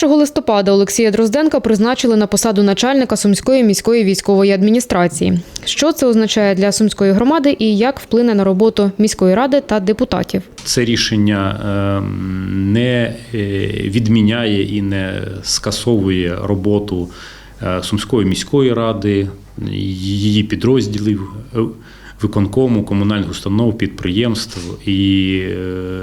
Першого листопада Олексія Дрозденка призначили на посаду начальника Сумської міської військової адміністрації. Що це означає для сумської громади і як вплине на роботу міської ради та депутатів? Це рішення ем, не е, відміняє і не скасовує роботу е, Сумської міської ради, її підрозділів, е, виконкому, комунальних установ, підприємств і е,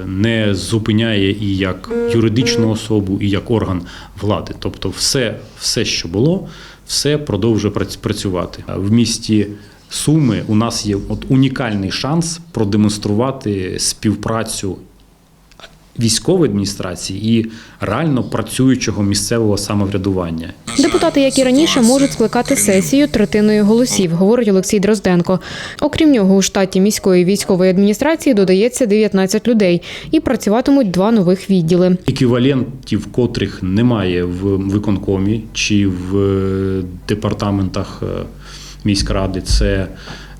не зупиняє і як юридичну особу, і як орган влади. Тобто, все, все що було, все продовжує прац- працювати. В місті Суми у нас є от унікальний шанс продемонструвати співпрацю військової адміністрації і реально працюючого місцевого самоврядування. Депутати, як і раніше, можуть скликати сесію третиною голосів, говорить Олексій Дрозденко. Окрім нього, у штаті міської військової адміністрації додається 19 людей і працюватимуть два нових відділи. Еквівалентів, котрих немає в виконкомі чи в е, департаментах е, міськради, це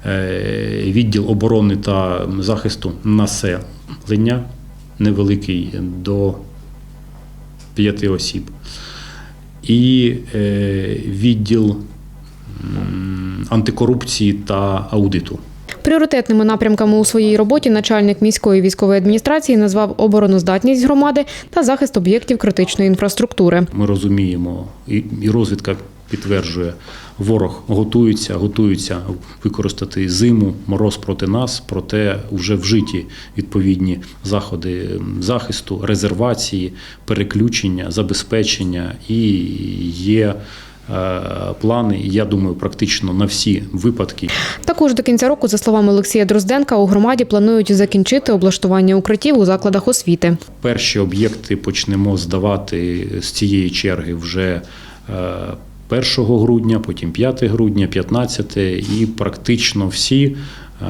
е, відділ оборони та захисту населення, невеликий до п'яти осіб, і е, відділ антикорупції та аудиту. Пріоритетними напрямками у своїй роботі начальник міської військової адміністрації назвав обороноздатність громади та захист об'єктів критичної інфраструктури. Ми розуміємо, і розвідка підтверджує, ворог готується, готується використати зиму, мороз проти нас, проте вже вжиті відповідні заходи захисту, резервації, переключення, забезпечення і є. е, Плани, я думаю, практично на всі випадки. Також до кінця року, за словами Олексія Дрозденка, у громаді планують закінчити облаштування укриттів у закладах освіти. Перші об'єкти почнемо здавати з цієї черги вже е, 1 грудня, потім 5 грудня, 15 і практично всі е,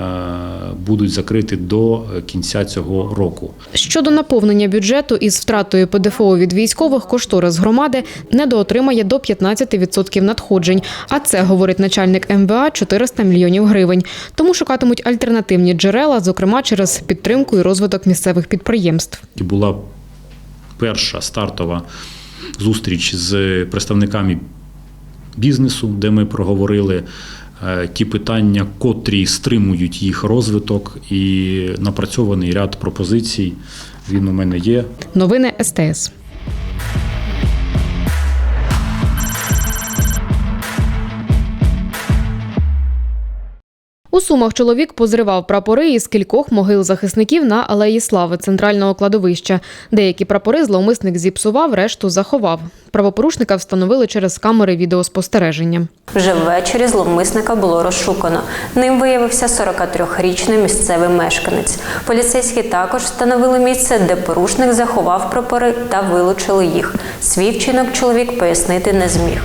будуть закриті до кінця цього року. Щодо наповнення бюджету із втратою ПДФО від військових, кошторис громади недоотримає до 15% надходжень. А це, говорить начальник МВА, 400 мільйонів гривень. Тому шукатимуть альтернативні джерела, зокрема через підтримку і розвиток місцевих підприємств. Була перша стартова зустріч з представниками бізнесу, де ми проговорили е, ті питання, котрі стримують їх розвиток, і напрацьований ряд пропозицій. Він у мене є. Новини СТС. У Сумах чоловік позривав прапори із кількох могил захисників на Алеї Слави центрального кладовища. Деякі прапори зловмисник зіпсував, решту заховав. Правопорушника встановили через камери відеоспостереження. Вже ввечері зловмисника було розшукано. Ним виявився 43-річний місцевий мешканець. Поліцейські також встановили місце, де порушник заховав прапори та вилучили їх. Свій вчинок чоловік пояснити не зміг.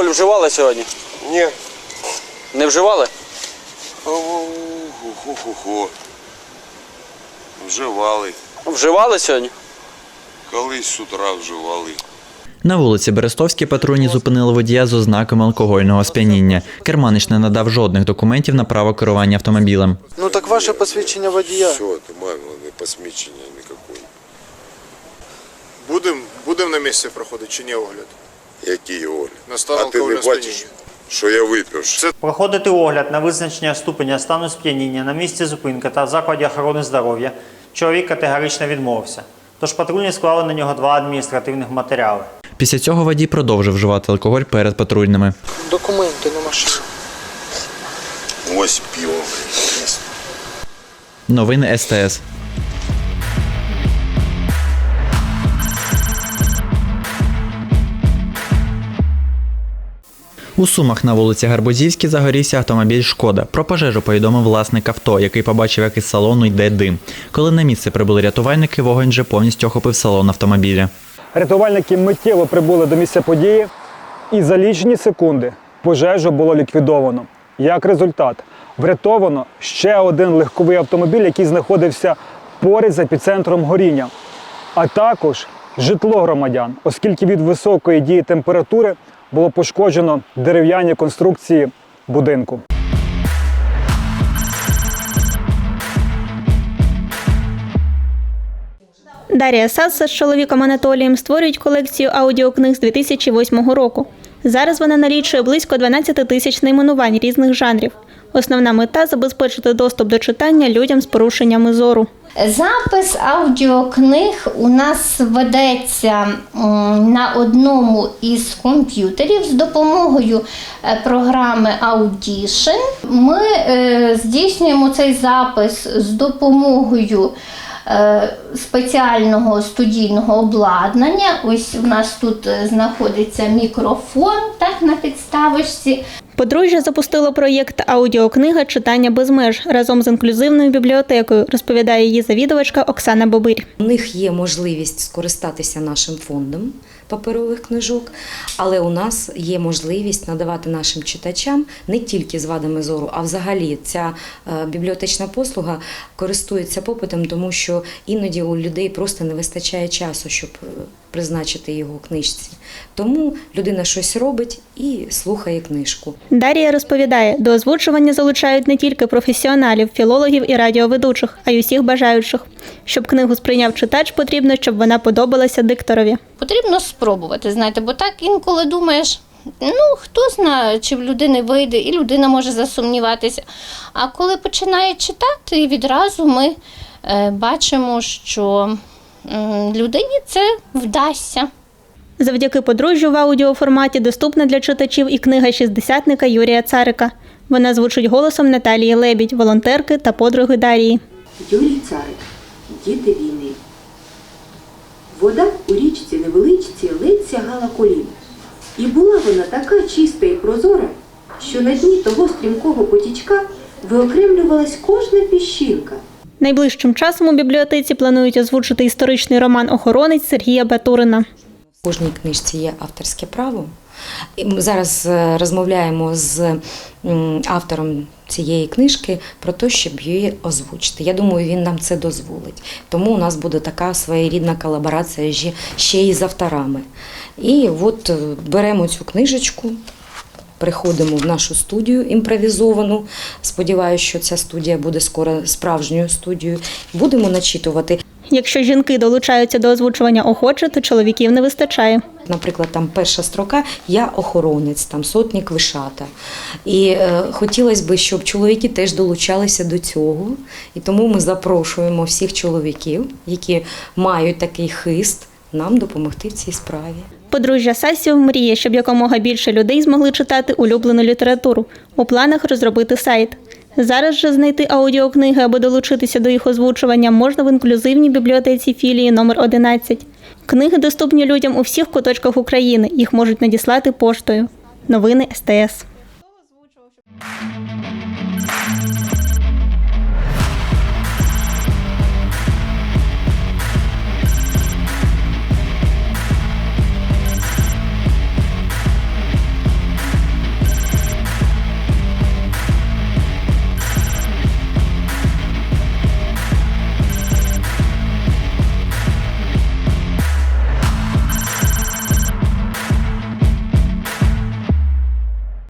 Алкоголь вживали сьогодні? Ні. Не вживали? Ху-ху-ху. Вживали. Вживали сьогодні? Колись з утра вживали. На вулиці Берестовській патрульні зупинили водія з ознаками алкогольного сп'яніння. Керманич не надав жодних документів на право керування автомобілем. Ну так ваше посвідчення водія. Все, ти мамила, не посмічення ніякої. Будемо будем на місці проходити чи ні огляд? Який огляд? На а ти не бачиш, що я випив? Це Проходити огляд на визначення ступеня стану сп'яніння на місці зупинки та в закладі охорони здоров'я чоловік категорично відмовився. Тож патрульні склали на нього два адміністративних матеріали. Після цього водій продовжив вживати алкоголь перед патрульними. Документи на машину. ось пиво. блін. Новини СТС. У Сумах на вулиці Гарбузівській загорівся автомобіль Шкода. Про пожежу повідомив власник авто, який побачив, як із салону йде дим. Коли на місце прибули рятувальники, вогонь вже повністю охопив салон автомобіля. Рятувальники миттєво прибули до місця події, і за лічені секунди пожежу було ліквідовано. Як результат, врятовано ще один легковий автомобіль, який знаходився поряд з епіцентром горіння, а також житло громадян, оскільки від високої дії температури було пошкоджено дерев'яні конструкції будинку. Дарія Сас з чоловіком Анатолієм створюють колекцію аудіокниг з 2008 року. Зараз вона налічує близько 12 тисяч найменувань різних жанрів. Основна мета забезпечити доступ до читання людям з порушеннями зору. Запис аудіокниг у нас ведеться на одному із комп'ютерів з допомогою е, програми Audition. Ми е, здійснюємо цей запис з допомогою е, спеціального студійного обладнання. Ось у нас тут знаходиться мікрофон так, на підставочці. Подружжя запустило проєкт Аудіокнига Читання без меж разом з інклюзивною бібліотекою, розповідає її завідувачка Оксана Бобирь. У них є можливість скористатися нашим фондом паперових книжок, але у нас є можливість надавати нашим читачам не тільки з вадами зору, а взагалі ця е, бібліотечна послуга користується попитом, тому що іноді у людей просто не вистачає часу, щоб е, призначити його книжці. Тому людина щось робить і слухає книжку. Дарія розповідає, до озвучування залучають не тільки професіоналів, філологів і радіоведучих, а й усіх бажаючих. Щоб книгу сприйняв читач, потрібно, щоб вона подобалася дикторові. Потрібно спробувати, знаєте, бо так інколи думаєш, ну хто знає, чи в людини вийде, і людина може засумніватися. А коли починає читати, відразу ми е, бачимо, що людині це вдасться. Завдяки подружжю в аудіоформаті доступна для читачів і книга шістдесятника Юрія Царика. Вона звучить голосом Наталії Лебідь, волонтерки та подруги Дарії. Юрій Царик, діти війни. Вода у річці невеличці ледь сягала колін. І була вона така чиста і прозора, що на дні того стрімкого потічка виокремлювалась кожна піщинка. Найближчим часом у бібліотеці планують озвучити історичний роман Охоронець Сергія Батурина. В кожній книжці є авторське право. Ми зараз е, розмовляємо з автором цієї книжки про те, щоб її озвучити. Я думаю, він нам це дозволить. Тому у нас буде така своєрідна колаборація ще- ще й з авторами. І от е, беремо цю книжечку. Приходимо в нашу студію імпровізовану. Сподіваюся, що ця студія буде скоро справжньою студією. Будемо начитувати. Якщо жінки долучаються до озвучування охоче, то чоловіків не вистачає. Наприклад, там перша строка Я охоронець, там сотник вишата. І е, хотілося б, щоб чоловіки теж долучалися до цього. І тому ми запрошуємо всіх чоловіків, які мають такий хист, нам допомогти в цій справі. Подружжя Сасів мріє, щоб якомога більше людей змогли читати улюблену літературу. У планах розробити сайт. Зараз же знайти аудіокниги або долучитися до їх озвучування можна в інклюзивній бібліотеці філії номер 11. Книги доступні людям у всіх куточках України. Їх можуть надіслати поштою. Новини СТС.